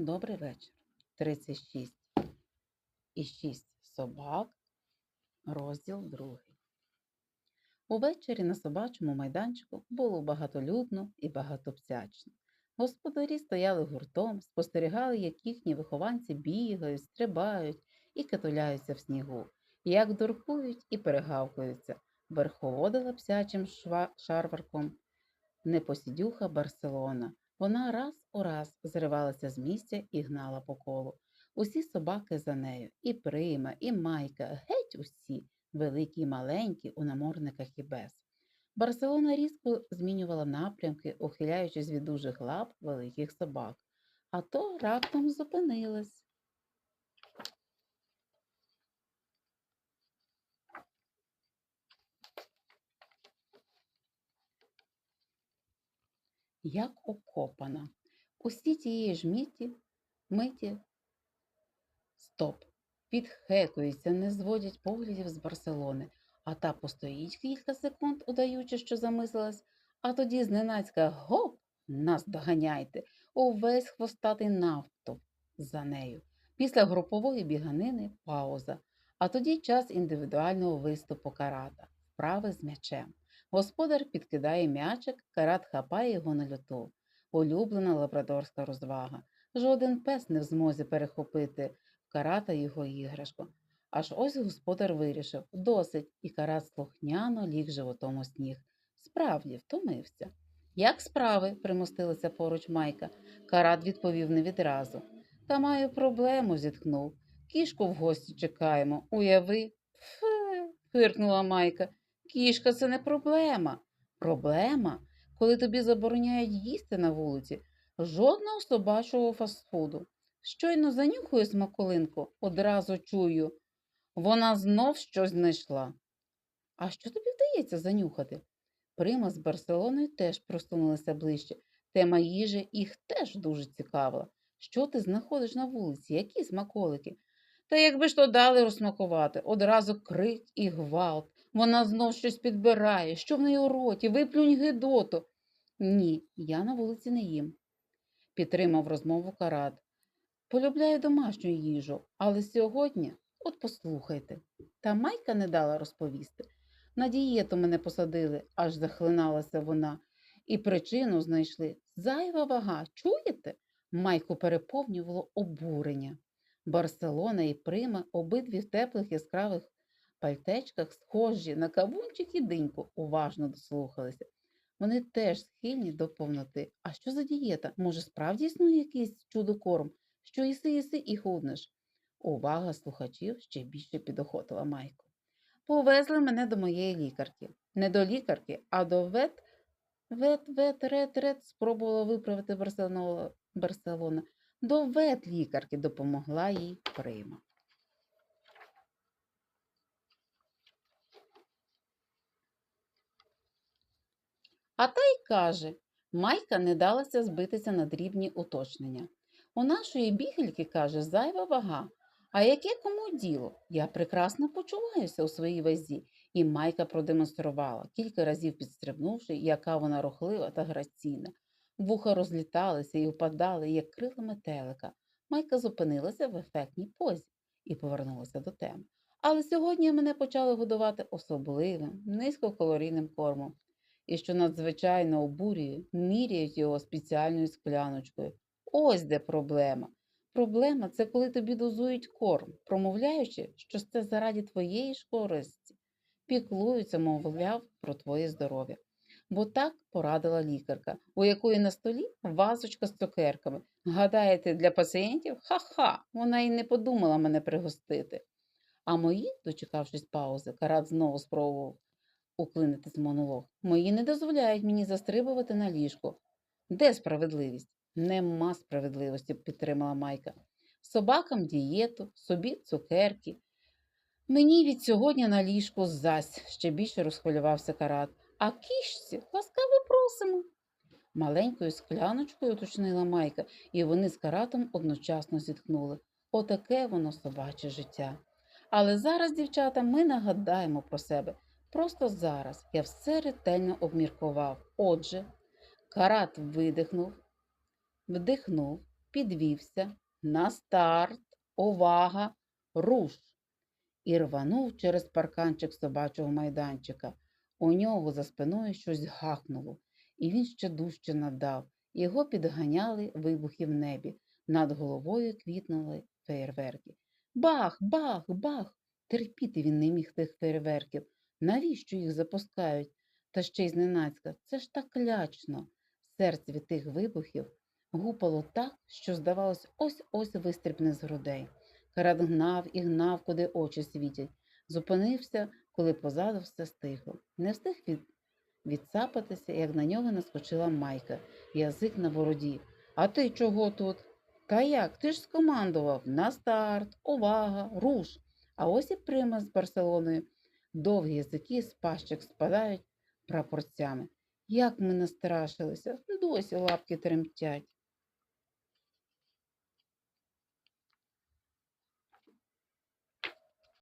Добрий вечір. 36 і 6 собак. Розділ другий. Увечері на собачому майданчику було багатолюдно і багатопсячно. Господарі стояли гуртом, спостерігали, як їхні вихованці бігають, стрибають і катуляються в снігу, як дуркують і перегавкуються. Верховодила псячим шва- шарварком непосідюха Барселона. Вона раз у раз зривалася з місця і гнала по колу. Усі собаки за нею, і прима, і майка, геть усі, великі й маленькі, у наморниках і без. Барселона різко змінювала напрямки, ухиляючись від дужих лап великих собак, а то раптом зупинилась. Як окопана. Усі тієї ж міті, миті, стоп, підхекуються, не зводять поглядів з Барселони, а та постоїть кілька секунд, удаючи, що замислилась, а тоді зненацька гоп, нас доганяйте, увесь хвостатий навтоп за нею. Після групової біганини пауза, а тоді час індивідуального виступу карата, вправи з м'ячем. Господар підкидає м'ячик, карат хапає його на льоту. Улюблена лабрадорська розвага. Жоден пес не в змозі перехопити карата його іграшку. Аж ось господар вирішив досить, і карат слухняно ліг животом у сніг. Справді втомився. Як справи? примостилася поруч Майка. Карат відповів не відразу. Та маю проблему, зітхнув. Кішку в гості чекаємо. Уяви. Фе, фиркнула Майка. Кішка це не проблема. Проблема, коли тобі забороняють їсти на вулиці, жодного собачого фастфуду. Щойно занюхаю смаколинку, одразу чую. Вона знов щось знайшла. А що тобі вдається занюхати? Прима з Барселоною теж просунулися ближче. Тема їжі їх теж дуже цікавила. Що ти знаходиш на вулиці? Які смаколики? Та якби ж то дали розсмакувати, одразу крик і гвалт. Вона знов щось підбирає. Що в неї у роті? Виплюнь гидоту. Ні, я на вулиці не їм. Підтримав розмову Карат. Полюбляю домашню їжу, але сьогодні, от послухайте. Та майка не дала розповісти. На дієту мене посадили, аж захлиналася вона, і причину знайшли зайва вага. Чуєте? Майку переповнювало обурення. Барселона і Прима, обидві в теплих яскравих пальтечках, схожі на кавунчик і диньку, уважно дослухалися. Вони теж схильні до повноти. А що за дієта? Може, справді існує якийсь чудо-корм, що іси іси і худнеш? Увага слухачів ще більше підохотила Майку. Повезли мене до моєї лікарки. Не до лікарки, а до вет. Вет, вет, рет, рет, спробувала виправити Барселона. Барселона. До ветлікарки допомогла їй Прима. А та й каже, Майка не далася збитися на дрібні уточнення. У нашої бігельки, каже, зайва вага. А яке кому діло? Я прекрасно почуваюся у своїй вазі, і Майка продемонструвала, кілька разів підстрибнувши, яка вона рухлива та граційна. Вуха розліталися і впадали, як крила метелика. Майка зупинилася в ефектній позі і повернулася до теми. Але сьогодні мене почали годувати особливим, низькокалорійним кормом. І що надзвичайно обурює, міряють його спеціальною скляночкою. Ось де проблема. Проблема це коли тобі дозують корм, промовляючи, що це заради твоєї ж користі. Піклуються, мовляв, про твоє здоров'я. Бо так порадила лікарка, у якої на столі вазочка з цукерками. Гадаєте, для пацієнтів? Ха-ха, вона й не подумала мене пригостити. А мої, дочекавшись паузи, карат знову спробував уклинитись в монолог. Мої не дозволяють мені застрибувати на ліжко. Де справедливість? Нема справедливості, підтримала Майка. Собакам дієту, собі цукерки. Мені від сьогодні на ліжку зась, ще більше розхвилювався карат. А кішці ласкаво просимо. Маленькою скляночкою уточнила Майка, і вони з каратом одночасно зітхнули. Отаке воно собаче життя. Але зараз, дівчата, ми нагадаємо про себе. Просто зараз я все ретельно обміркував. Отже, карат видихнув, вдихнув, підвівся на старт, увага, руш і рванув через парканчик собачого майданчика. У нього за спиною щось гахнуло, і він ще дужче надав. Його підганяли вибухи в небі. Над головою квітнули феєрверки. Бах, бах, бах! Терпіти він не міг тих фейерверків. Навіщо їх запускають? Та ще й зненацька. Це ж так лячно. Серце від тих вибухів гупало так, що, здавалось, ось-ось вистрібне з грудей. Карат гнав і гнав, куди очі світять. Зупинився, коли позаду все стихло. Не встиг від... відсапатися, як на нього наскочила майка, язик на бороді. А ти чого тут? Та як? Ти ж скомандував на старт, увага, руш. А ось і прима з Барселоною. Довгі язики з пащик спадають прапорцями. Як ми настрашилися, досі лапки тремтять.